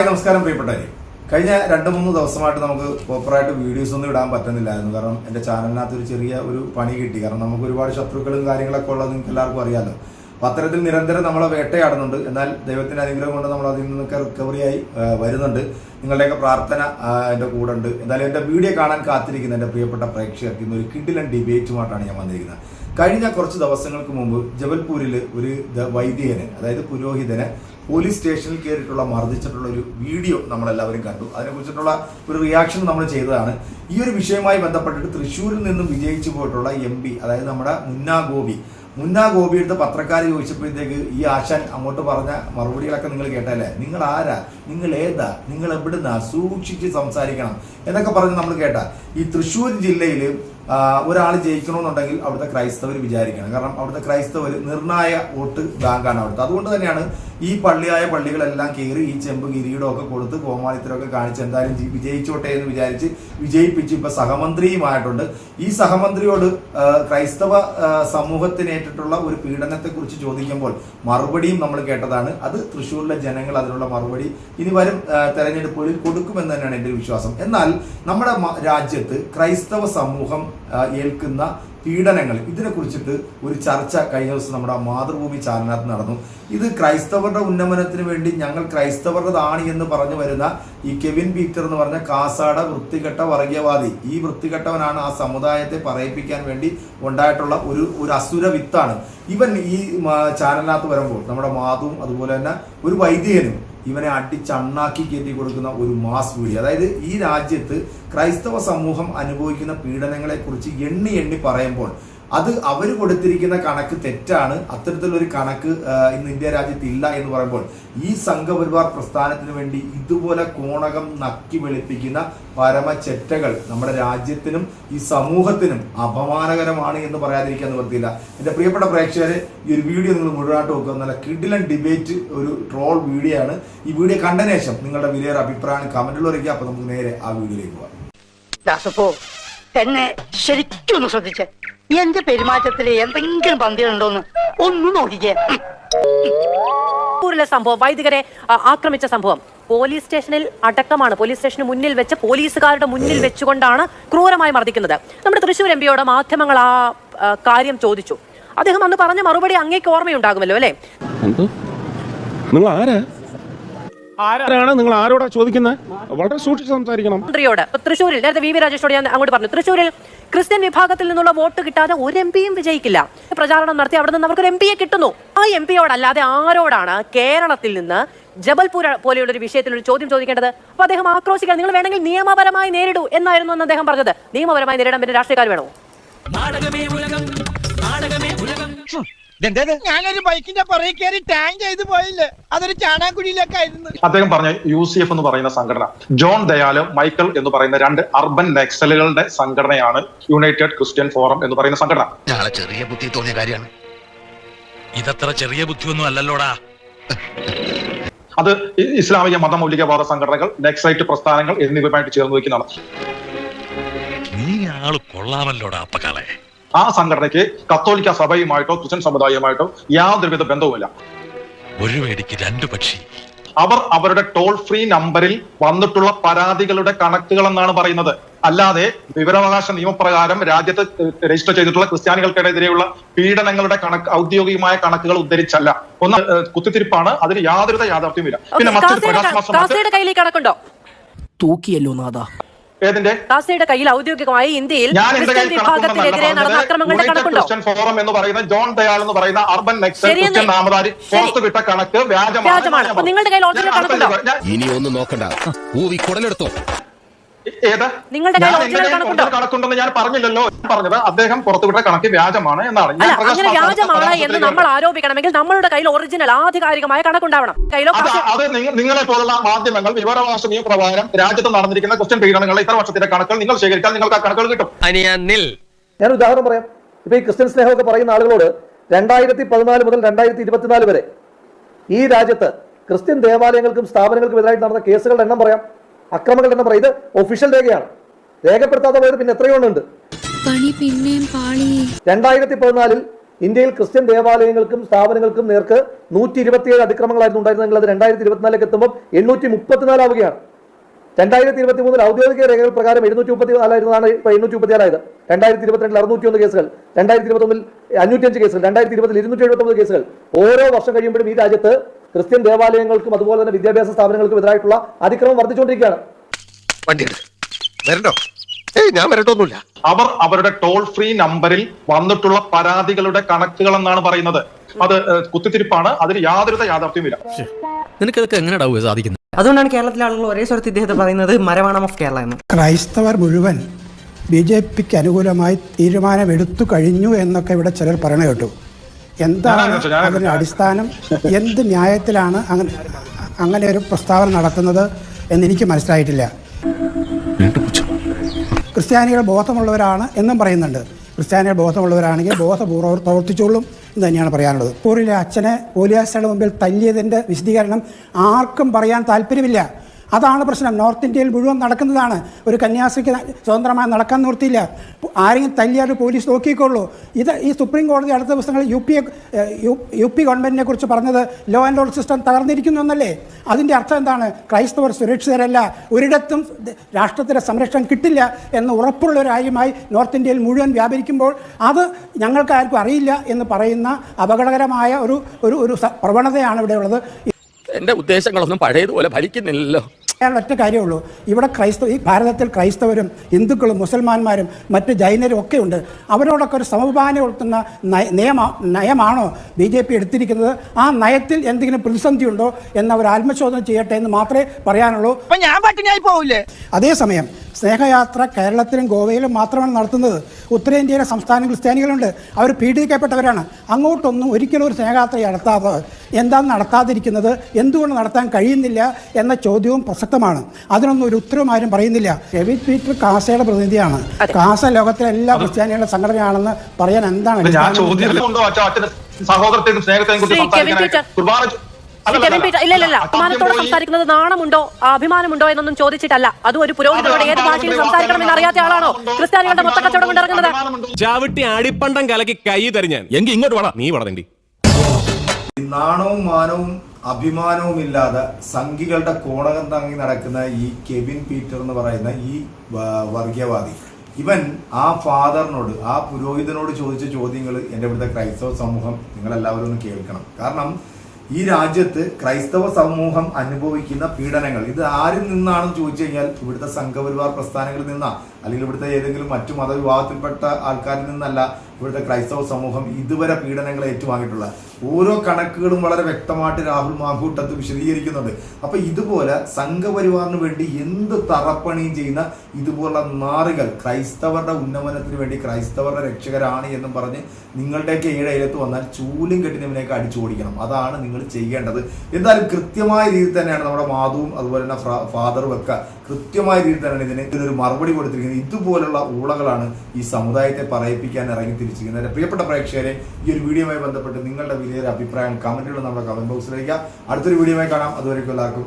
നമസ്കാരം പ്രിയപ്പെട്ടവരെ. കഴിഞ്ഞ രണ്ട് മൂന്ന് ദിവസമായിട്ട് നമുക്ക് പ്രോപ്പറായിട്ട് വീഡിയോസ് ഒന്നും ഇടാൻ പറ്റുന്നില്ലായിരുന്നു. കാരണം എന്റെ ചാനലിനകത്ത് ഒരു ചെറിയ ഒരു പണി കിട്ടി. കാരണം നമുക്ക് ഒരുപാട് ശത്രുക്കളും കാര്യങ്ങളൊക്കെ ഉള്ളത് നിങ്ങൾക്ക് എല്ലാവർക്കും അറിയാമല്ലോ അപ്പം അത്തരത്തിൽ നിരന്തരം നമ്മളെ വേട്ടയാടുന്നുണ്ട്. എന്നാൽ ദൈവത്തിന്റെ അനുഗ്രഹം കൊണ്ട് നമ്മൾ അതിൽ നിന്നൊക്കെ റിക്കവറി ആയി വരുന്നുണ്ട്. നിങ്ങളുടെയൊക്കെ പ്രാർത്ഥന എന്റെ കൂടെ ഉണ്ട്. എന്തായാലും എന്റെ വീഡിയോ കാണാൻ കാത്തിരിക്കുന്ന എന്റെ പ്രിയപ്പെട്ട പ്രേക്ഷകർക്ക് ഇന്ന് ഒരു കിഡിലൻ ഡിബേറ്റുമായിട്ടാണ് ഞാൻ വന്നിരിക്കുന്നത്. കഴിഞ്ഞ കുറച്ച് ദിവസങ്ങൾക്ക് മുമ്പ് ജബൽപൂരിൽ ഒരു വൈദികന് അതായത് പുരോഹിതന് പോലീസ് സ്റ്റേഷനിൽ കയറിയിട്ടുള്ള മർദ്ദിച്ചിട്ടുള്ള ഒരു വീഡിയോ നമ്മളെല്ലാവരും കണ്ടു. അതിനെക്കുറിച്ചിട്ടുള്ള ഒരു റിയാക്ഷൻ നമ്മൾ ചെയ്തതാണ്. ഈ ഒരു വിഷയവുമായി ബന്ധപ്പെട്ടിട്ട് തൃശ്ശൂരിൽ നിന്നും വിജയിച്ചു പോയിട്ടുള്ള എം അതായത് നമ്മുടെ മുന്നാ ഗോപി. മുന്നാ ഗോപി എടുത്ത് പത്രക്കാർ ചോദിച്ചപ്പോഴത്തേക്ക് ഈ ആശാൻ അങ്ങോട്ട് പറഞ്ഞ മറുപടികളൊക്കെ നിങ്ങൾ കേട്ടല്ലേ? നിങ്ങൾ ആരാ? നിങ്ങൾ ഏതാ? നിങ്ങൾ എവിടുന്നാ? സൂക്ഷിച്ച് സംസാരിക്കണം എന്നൊക്കെ പറഞ്ഞ് നമ്മൾ കേട്ട. ഈ തൃശ്ശൂർ ജില്ലയിൽ ഒരാൾ ജയിക്കണമെന്നുണ്ടെങ്കിൽ അവിടുത്തെ ക്രൈസ്തവർ വിചാരിക്കണം. കാരണം അവിടുത്തെ ക്രൈസ്തവർ നിർണായ വോട്ട് ബാങ്കാണ് അവിടുത്തെ. അതുകൊണ്ട് തന്നെയാണ് ഈ പള്ളിയായ പള്ളികളെല്ലാം കയറി ഈ ചെമ്പ് കിരീടമൊക്കെ കൊടുത്ത് കോമാളിത്തരമൊക്കെ കാണിച്ച് എന്തായാലും വിജയിച്ചോട്ടെ എന്ന് വിചാരിച്ച് വിജയിപ്പിച്ച് ഇപ്പൊ സഹമന്ത്രിയുമായിട്ടുണ്ട്. ഈ സഹമന്ത്രിയോട് ക്രൈസ്തവ സമൂഹത്തിനേറ്റിട്ടുള്ള ഒരു പീഡനത്തെക്കുറിച്ച് ചോദിക്കുമ്പോൾ മറുപടിയും നമ്മൾ കേട്ടതാണ്. അത് തൃശ്ശൂരിലെ ജനങ്ങൾ അതിനുള്ള മറുപടി ഇനി വരും തെരഞ്ഞെടുപ്പുകളിൽ കൊടുക്കുമെന്ന് തന്നെയാണ് എന്റെ വിശ്വാസം. എന്നാൽ നമ്മുടെ രാജ്യത്ത് ക്രൈസ്തവ സമൂഹം ഏൽക്കുന്ന പീഡനങ്ങൾ. ഇതിനെ കുറിച്ചിട്ട് ഒരു ചർച്ച കഴിഞ്ഞ ദിവസം നമ്മുടെ മാതൃഭൂമി ചാനലിനകത്ത് നടന്നു. ഇത് ക്രൈസ്തവരുടെ ഉന്നമനത്തിന് വേണ്ടി ഞങ്ങൾ ക്രൈസ്തവരുടേതാണ് എന്ന് പറഞ്ഞു വരുന്ന ഈ കെവിൻ പീറ്റർ എന്ന് പറഞ്ഞ കാസാട വൃത്തികെട്ട വർഗീയവാദി. ഈ വൃത്തികെട്ടവനാണ് ആ സമുദായത്തെ പറയിപ്പിക്കാൻ വേണ്ടി ഉണ്ടായിട്ടുള്ള ഒരു ഒരു അസുര വിത്താണ്. ഇവൻ ഈ ചാനലിനകത്ത് വരുമ്പോൾ നമ്മുടെ മാതുവും അതുപോലെ തന്നെ ഒരു വൈദികനും ഇവനെ അടിച്ചണ്ണാക്കി കയറ്റി കൊടുക്കുന്ന ഒരു മാസ് വീഡിയോ അതായത് ഈ രാജ്യത്ത് ക്രൈസ്തവ സമൂഹം അനുഭവിക്കുന്ന പീഡനങ്ങളെ കുറിച്ച് എണ്ണി എണ്ണി പറയുമ്പോൾ അത് അവർ കൊടുത്തിരിക്കുന്ന കണക്ക് തെറ്റാണ്. അത്തരത്തിലൊരു കണക്ക് ഇന്ന് ഇന്ത്യ രാജ്യത്ത് ഇല്ല എന്ന് പറയുമ്പോൾ ഈ സംഘപരിവാർ പ്രസ്ഥാനത്തിന് വേണ്ടി ഇതുപോലെ കോണകം നക്കി വെളുപ്പിക്കുന്ന പരമചെറ്റകൾ നമ്മുടെ രാജ്യത്തിനും ഈ സമൂഹത്തിനും അപമാനകരമാണ് എന്ന് പറയാതിരിക്കാൻ നിവർത്തിയില്ല എന്റെ പ്രിയപ്പെട്ട പ്രേക്ഷകരെ ഈ ഒരു വീഡിയോ നിങ്ങൾ മുഴുവനായിട്ട് നോക്കുക. നല്ല കിഡിലൻ ഡിബേറ്റ് ഒരു ട്രോൾ വീഡിയോ ആണ് ഈ വീഡിയോ കണ്ടതിന് ശേഷം നിങ്ങളുടെ വിലയേറെ അഭിപ്രായം കമന്റിൽ അറിയിക്കുക അപ്പോൾ നമുക്ക് നേരെ ആ വീഡിയോയിലേക്ക് പോകാം. എന്നെ ശരിക്കും ഒന്ന് ശ്രദ്ധിച്ചേ. എന്റെ പെരുമാറ്റത്തിൽ എന്തെങ്കിലും പന്തികളുണ്ടോന്ന് ഒന്ന് നോക്കിക്കേ. ൂരിലെ സംഭവം വൈദികരെ ആക്രമിച്ച സംഭവം. പോലീസ് സ്റ്റേഷനിൽ അടക്കമാണ് പോലീസ് സ്റ്റേഷന് മുന്നിൽ വെച്ച് പോലീസുകാരുടെ മുന്നിൽ വെച്ചുകൊണ്ടാണ് ക്രൂരമായി മർദ്ദിക്കുന്നത്. നമ്മുടെ തൃശ്ശൂർ എം പിയോട് മാധ്യമങ്ങൾ ആ ആ, കാര്യം ചോദിച്ചു. അദ്ദേഹം അന്ന് പറഞ്ഞ മറുപടി അങ്ങേക്ക് ഓർമ്മയുണ്ടാകുമല്ലോ അല്ലേ? നിങ്ങൾ ആരാ? ആരാണ് നിങ്ങൾ ആരോടാ ചോദിക്കുന്നത് വളരെ സൂക്ഷിച്ച് സംസാരിക്കണം. മന്ത്രിയോട്. തൃശ്ശൂരിൽ നേരത്തെ വി വി രാജേഷോട് ഞാൻ അങ്ങോട്ട് പറഞ്ഞു. തൃശ്ശൂരിൽ ക്രിസ്ത്യൻ വിഭാഗത്തിൽ നിന്നുള്ള വോട്ട് കിട്ടാതെ ഒരു എം പിയും വിജയിക്കില്ല. പ്രചാരണം നടത്തി അവിടെ നിന്ന് അവർക്ക് ഒരു എം പിയെ കിട്ടുന്നു. ആ എം പിയോടല്ലാതെ ആരോടാണ് കേരളത്തിൽ നിന്ന് ജബൽപൂർ പോലെയുള്ള ഒരു വിഷയത്തിൽ ഒരു ചോദ്യം ചോദിക്കേണ്ടത്? അപ്പൊ അദ്ദേഹം ആക്രോശിക്കാൻ നിങ്ങൾ വേണമെങ്കിൽ നിയമപരമായി നേരിടൂ എന്നായിരുന്നു എന്ന് അദ്ദേഹം പറഞ്ഞത്. നിയമപരമായി നേരിടാൻ പിന്നെ രാഷ്ട്രീയക്കാർ വേണോ? ഞാനൊരു ബൈക്കിന്റെ പുറകെ കയറി ടാങ്ക് ചെയ്ത് പോയില്ലേ. അതൊരു ചാണാക്കുഴിയിലേക്കായിരുന്നു അദ്ദേഹം പറഞ്ഞ യു സി എഫ് എന്ന് പറയുന്ന സംഘടന. ജോൺ ദയാൽ മൈക്കൽ എന്ന് പറയുന്ന രണ്ട് അർബൻ നക്സലുകളുടെ സംഘടനയാണ് യുണൈറ്റഡ് ക്രിസ്ത്യൻ ഫോറം എന്ന് പറയുന്ന സംഘടന. ഞങ്ങളെ ചെറിയ ബുദ്ധി തോന്നിയ കാര്യമാണ്. ഇതത്ര ചെറിയ ബുദ്ധിയൊന്നും അല്ലല്ലോടാ. അത് ഇസ്ലാമിക മതമൗലികവാദ സംഘടനകൾ നെക്സൈറ്റ് പ്രസ്ഥാനങ്ങൾ എന്നിവയുമായിട്ട് ചേർന്ന് വയ്ക്കുന്നതാണ്. നീ ആൾ കൊള്ളാമല്ലോടാ അപ്പക്കാളെ. ആ സംഘടനയ്ക്ക് കത്തോലിക്ക സഭയുമായിട്ടോ ക്രിസ്ത്യൻ സമുദായവുമായിട്ടോ യാതൊരുവിധ ബന്ധവുമില്ല. ഒരു വേടിക്ക് രണ്ടു പക്ഷി. അവർ അവരുടെ ടോൾ ഫ്രീ നമ്പറിൽ വന്നിട്ടുള്ള പരാതികളുടെ കണക്കുകൾ എന്നാണ് പറയുന്നത്. അല്ലാതെ വിവരാവകാശ നിയമപ്രകാരം രാജ്യത്ത് രജിസ്റ്റർ ചെയ്തിട്ടുള്ള ക്രിസ്ത്യാനികൾക്കെതിരെയുള്ള പീഡനങ്ങളുടെ കണക്ക് ഔദ്യോഗികമായ കണക്കുകൾ ഉദ്ധരിച്ചല്ല. ഒന്ന് കുത്തിത്തിരിപ്പാണ്. അതിന് യാതൊരുവിധ യാഥാർത്ഥ്യമില്ല പിന്നെ മറ്റൊരു പ്രകാശമാസം തൂക്കിയല്ലോ നാഥാ. ഏതിന്റെ കാസയുടെ കയ്യിൽ ഔദ്യോഗികമായി ഇന്ത്യയിൽ ക്രിസ്ത്യൻ വിഭാഗത്തിനെതിരെ നടന്ന. അക്രമങ്ങളുടെ കണക്കുണ്ടോ ഫോറം എന്ന് പറയുന്ന ജോൺ ദയാൽ എന്ന് പറയുന്ന അർബൻ നെക്സൽ ശരിയെന്നേ. ക്രിസ്ത്യൻ നാമധാരി വിട്ട കണക്ക് വ്യാജമാണ്. നിങ്ങളുടെ കയ്യിൽ കണക്കുണ്ടോ? ഇനി ഒന്നും നോക്കണ്ട ഊവി കുടലെടുത്തോ നിങ്ങളുടെ? കണക്കുണ്ടെന്ന് ഞാൻ പറഞ്ഞില്ലല്ലോ പറഞ്ഞത് അദ്ദേഹം പുറത്തുവിട്ട കണക്ക് വ്യാജമാണ് എന്നാണ്. അങ്ങനെ വ്യാജമാണ് എന്ന് നമ്മൾ ആരോപിക്കണമെങ്കിൽ നമ്മളുടെ കയ്യിൽ ഒറിജിനൽ ആധികാരികമായ കണക്കുണ്ടാവണം. കയ്യിലോ അത് നിങ്ങളെ പോലുള്ള മാധ്യമങ്ങൾ വിവരാവകാശ നിയമപ്രകാരം രാജ്യത്ത് നടന്നിരിക്കുന്ന ക്വസ്റ്റ്യൻ പീഡനങ്ങൾ ഇത്ര വർഷത്തിന്റെ കണക്കുകൾ. നിങ്ങൾ ശേഖരിച്ചാൽ നിങ്ങൾക്ക് ആ കണക്കുകൾ കിട്ടും. ഞാൻ ഉദാഹരണം പറയാം. ഇപ്പൊ ഈ ക്രിസ്ത്യൻ സ്നേഹമൊക്കെ പറയുന്ന ആളുകളോട് രണ്ടായിരത്തി പതിനാല് മുതൽ രണ്ടായിരത്തി ഇരുപത്തിനാല് വരെ ഈ രാജ്യത്ത് ക്രിസ്ത്യൻ ദേവാലയങ്ങൾക്കും സ്ഥാപനങ്ങൾക്കും എതിരായിട്ട് നടന്ന കേസുകളുടെ എണ്ണം പറയാം. അക്രമങ്ങളുടെ എണ്ണം പറയുന്നത് ഇത് ഒഫീഷ്യൽ രേഖയാണ്. രേഖപ്പെടുത്താതെ പോയത് പിന്നെ എത്രയോ ഉണ്ട്. രണ്ടായിരത്തി പതിനാലിൽ ഇന്ത്യയിൽ ക്രിസ്ത്യൻ ദേവാലയങ്ങൾക്കും സ്ഥാപനങ്ങൾക്കും നേർക്ക് നൂറ്റി ഇരുപത്തിയേഴ് അതിക്രമങ്ങളായിരുന്നു ഉണ്ടായിരുന്നത് അത് രണ്ടായിരത്തി ഇരുപത്തിനാലിലേക്ക് എത്തുമ്പോൾ എണ്ണൂറ്റി മുപ്പത്തിനാലാവുകയാണ് രണ്ടായിരത്തി ഇരുപത്തി മൂന്നിൽ ഔദ്യോഗിക രേഖകൾ പ്രകാരം എഴുന്നൂറ്റി മുപ്പത്തി നാലായിരുന്നതാണ് ഇപ്പൊ എണ്ണൂറ്റി മുപ്പത്തിനാലായത് രണ്ടായിരത്തി ഇരുപത്തിരണ്ടിൽ അറുന്നൂറ്റി ഒന്ന് കേസുകൾ. രണ്ടായിരത്തി ഇരുപത്തൊന്നിൽ അഞ്ഞൂറ്റഞ്ച് കേസുകൾ രണ്ടായിരത്തി ഇരുപതിൽ ഇരുന്നൂറ്റി എഴുപത്തൊമ്പത് കേസുകൾ. ഓരോ വർഷം കഴിയുമ്പോഴും ഈ രാജ്യത്ത് ക്രിസ്ത്യൻ ദേവാലയങ്ങൾക്കും അതുപോലെ തന്നെ വിദ്യാഭ്യാസ സ്ഥാപനങ്ങൾക്കും എതിരായിട്ടുള്ള അതിക്രമം വർദ്ധിച്ചുകൊണ്ടിരിക്കുകയാണ്. വണ്ടി വരണ്ടോ? ഏയ് ഞാൻ വരട്ടൊന്നുമില്ല. അവർ അവരുടെ ടോൾ ഫ്രീ നമ്പറിൽ വന്നിട്ടുള്ള പരാതികളുടെ കണക്കുകൾ എന്നാണ് പറയുന്നത്. അത് കുത്തിത്തിരിപ്പാണ്. അതിന് യാതൊരു ഇതൊക്കെ നിനക്കതൊക്കെ എങ്ങനെയാ സാധിക്കുന്നത് അതുകൊണ്ടാണ് കേരളത്തിലെ ആളുകൾ ഒരേ സ്വരത്തിൽ ഇദ്ദേഹത്തെ പറയുന്നത് മരവാണം ഓഫ് കേരള എന്ന്. ക്രൈസ്തവർ മുഴുവൻ ബി ജെ പിക്ക് അനുകൂലമായി തീരുമാനമെടുത്തു കഴിഞ്ഞു എന്നൊക്കെ ഇവിടെ ചിലർ പറയണ കേട്ടു. എന്താണ് അതിന്റെ അടിസ്ഥാനം? എന്ത് ന്യായത്തിലാണ് അങ്ങനെ അങ്ങനെ ഒരു പ്രസ്താവന നടത്തുന്നത് എന്നെനിക്ക് മനസ്സിലായിട്ടില്ല. ക്രിസ്ത്യാനികൾ ബോധമുള്ളവരാണ് എന്നും പറയുന്നുണ്ട്. ക്രിസ്ത്യാനികൾ ബോധമുള്ളവരാണെങ്കിൽ ബോധപൂർവം അവർ പ്രവർത്തിച്ചോളും എന്ന് തന്നെയാണ് പറയാനുള്ളത്. പൂരിലെ അച്ഛനെ പോലീസുകളുടെ മുമ്പിൽ തല്ലിയതിന്റെ വിശദീകരണം ആർക്കും പറയാൻ താല്പര്യമില്ല. അതാണ് പ്രശ്നം. നോർത്ത് ഇന്ത്യയിൽ മുഴുവൻ നടക്കുന്നതാണ്. ഒരു കന്യാസ്ത്രീക്ക് സ്വതന്ത്രമായി നടക്കാൻ നിർത്തിയില്ല ആരെങ്കിലും തല്ലിയാൽ പോലീസ് നോക്കിക്കൊള്ളൂ. ഇത് ഈ സുപ്രീം കോടതി അടുത്ത ദിവസങ്ങളിൽ യു പി യു പി ഗവൺമെന്റിനെ കുറിച്ച് പറഞ്ഞത് ലോ ആൻഡ് ഓർഡർ സിസ്റ്റം തകർന്നിരിക്കുന്നു എന്നല്ലേ? അതിന്റെ അർത്ഥം എന്താണ്? ക്രൈസ്തവർ സുരക്ഷിതരല്ല. ഒരിടത്തും രാഷ്ട്രത്തിന്റെ സംരക്ഷണം കിട്ടില്ല എന്ന് ഉറപ്പുള്ള ഒരു കാര്യമായി നോർത്ത് ഇന്ത്യയിൽ മുഴുവൻ വ്യാപരിക്കുമ്പോൾ അത് ഞങ്ങൾക്ക് ആർക്കും അറിയില്ല എന്ന് പറയുന്ന അപകടകരമായ ഒരു ഒരു പ്രവണതയാണ് ഇവിടെയുള്ളത്. എന്റെ ഉദ്ദേശങ്ങളൊന്നും പഴയതുപോലെ ഫലിക്കുന്നില്ലല്ലോ അയാൾ ഒറ്റ കാര്യമുള്ളൂ ഇവിടെ ക്രൈസ്തവ ഈ ഭാരതത്തിൽ ക്രൈസ്തവരും ഹിന്ദുക്കളും മുസൽമാന്മാരും മറ്റ് ജൈനരും ഒക്കെ ഉണ്ട്. അവരോടൊക്കെ ഒരു സമഭാവന ഉൾത്തുന്ന നയമ നിയമ നയമാണോ ബി ജെ പി എടുത്തിരിക്കുന്നത്? ആ നയത്തിൽ എന്തെങ്കിലും പ്രതിസന്ധി ഉണ്ടോ എന്ന് അവർ ആത്മശോധന ചെയ്യട്ടെ എന്ന് മാത്രമേ പറയാനുള്ളൂ. അതേസമയം സ്നേഹയാത്ര കേരളത്തിലും ഗോവയിലും മാത്രമാണ് നടത്തുന്നത്. ഉത്തരേന്ത്യയിലെ സംസ്ഥാന ക്രിസ്ത്യാനികളുണ്ട് അവർ പീഡിപ്പിക്കപ്പെട്ടവരാണ് അങ്ങോട്ടൊന്നും ഒരിക്കലും ഒരു സ്നേഹയാത്ര നടത്താതെ എന്താണ് നടത്താതിരിക്കുന്നത്? എന്തുകൊണ്ട് നടത്താൻ കഴിയുന്നില്ല എന്ന ചോദ്യവും പ്രസക്തമാണ്. അതിനൊന്നും ഒരു ഉത്തരവും ആരും പറയുന്നില്ല. രവി പീറ്റർ കാസയുടെ പ്രതിനിധിയാണ്. കാസ ലോകത്തിലെ എല്ലാ ക്രിസ്ത്യാനികളുടെ സംഘടനയാണെന്ന് പറയാൻ എന്താണ് സഹോദരത്തെയും സ്നേഹത്തെയും കുറിച്ച് സംസാരിക്കാനായിട്ട് കുർബാന അഭിമാനത്തോടെ. സംസാരിക്കുന്നത് നാണമുണ്ടോ? അഭിമാനമുണ്ടോ എന്നൊന്നും ചോദിച്ചിട്ടല്ല. അതും ഒരു പുരോഹിതനോട് ഏത് ഭാഷയിൽ സംസാരിക്കണം എന്ന് അറിയാത്ത ആളാണോ? ക്രിസ്ത്യാനികളുടെ മൊത്ത കച്ചവടം കൊണ്ടിറങ്ങുന്നത് ചാവിട്ടി അടിപ്പണ്ടം കലക്കി കൈ തരിഞ്ഞാൻ എങ്കിൽ ഇങ്ങോട്ട് വേണം നീ വളരണ്ടി ഈ നാണവും മാനവും അഭിമാനവും ഇല്ലാതെ സംഘികളുടെ കോണകം തങ്ങി നടക്കുന്ന ഈ കെവിൻ പീറ്റർ എന്ന് പറയുന്ന ഈ വർഗീയവാദി. ഇവൻ ആ ഫാദറിനോട് ആ പുരോഹിതനോട് ചോദിച്ച ചോദ്യങ്ങൾ എന്റെ ഇവിടുത്തെ ക്രൈസ്തവ സമൂഹം നിങ്ങളെല്ലാവരും ഒന്ന് കേൾക്കണം. കാരണം ഈ രാജ്യത്ത് ക്രൈസ്തവ സമൂഹം അനുഭവിക്കുന്ന പീഡനങ്ങൾ ഇത് ആരിൽ നിന്നാണെന്ന് ചോദിച്ചു കഴിഞ്ഞാൽ ഇവിടുത്തെ സംഘപരിവാർ പ്രസ്ഥാനങ്ങളിൽ നിന്നാ. അല്ലെങ്കിൽ ഇവിടുത്തെ ഏതെങ്കിലും മറ്റു മതവിഭാഗത്തിൽപ്പെട്ട ആൾക്കാരിൽ നിന്നല്ല ഇവിടുത്തെ ക്രൈസ്തവ സമൂഹം ഇതുവരെ പീഡനങ്ങൾ ഏറ്റുവാങ്ങിയിട്ടുള്ള. ഓരോ കണക്കുകളും വളരെ വ്യക്തമായിട്ട് രാഹുൽ മാങ്കൂട്ടത്ത് വിശദീകരിക്കുന്നുണ്ട്. അപ്പൊ ഇതുപോലെ സംഘപരിവാറിന് വേണ്ടി എന്ത് തറപ്പണിയും ചെയ്യുന്ന ഇതുപോലുള്ള നാറുകൾ ക്രൈസ്തവരുടെ ഉന്നമനത്തിന് വേണ്ടി ക്രൈസ്തവരുടെ രക്ഷകരാണ് എന്നും പറഞ്ഞ് നിങ്ങളുടെയൊക്കെ ഈടയിലത്ത് വന്നാൽ ചൂലും കെട്ടിനവനെയൊക്കെ അടിച്ചോടിക്കണം അതാണ് നിങ്ങൾ ചെയ്യേണ്ടത്. എന്തായാലും കൃത്യമായ രീതിയിൽ തന്നെയാണ് നമ്മുടെ മാധവും അതുപോലെ തന്നെ ഫാദറും ഒക്കെ കൃത്യമായ രീതിയിൽ തന്നെയാണ് ഇതിന് ഇതിനൊരു മറുപടി കൊടുത്തിരിക്കുന്നത്. ഇതുപോലുള്ള ഊളകളാണ് ഈ സമുദായത്തെ പറയിപ്പിക്കാൻ ഇറങ്ങി തിരിച്ചിരിക്കുന്നത്. എന്റെ പ്രിയപ്പെട്ട പ്രേക്ഷകരെ ഈ ഒരു വീഡിയോയുമായി ബന്ധപ്പെട്ട് നിങ്ങളുടെ വലിയൊരു അഭിപ്രായം കമന്റുകൾ നമ്മുടെ കമന്റ് ബോക്സിലേക്ക് അടുത്തൊരു വീഡിയോയുമായി കാണാം. അതുവരെയ്ക്കും എല്ലാവർക്കും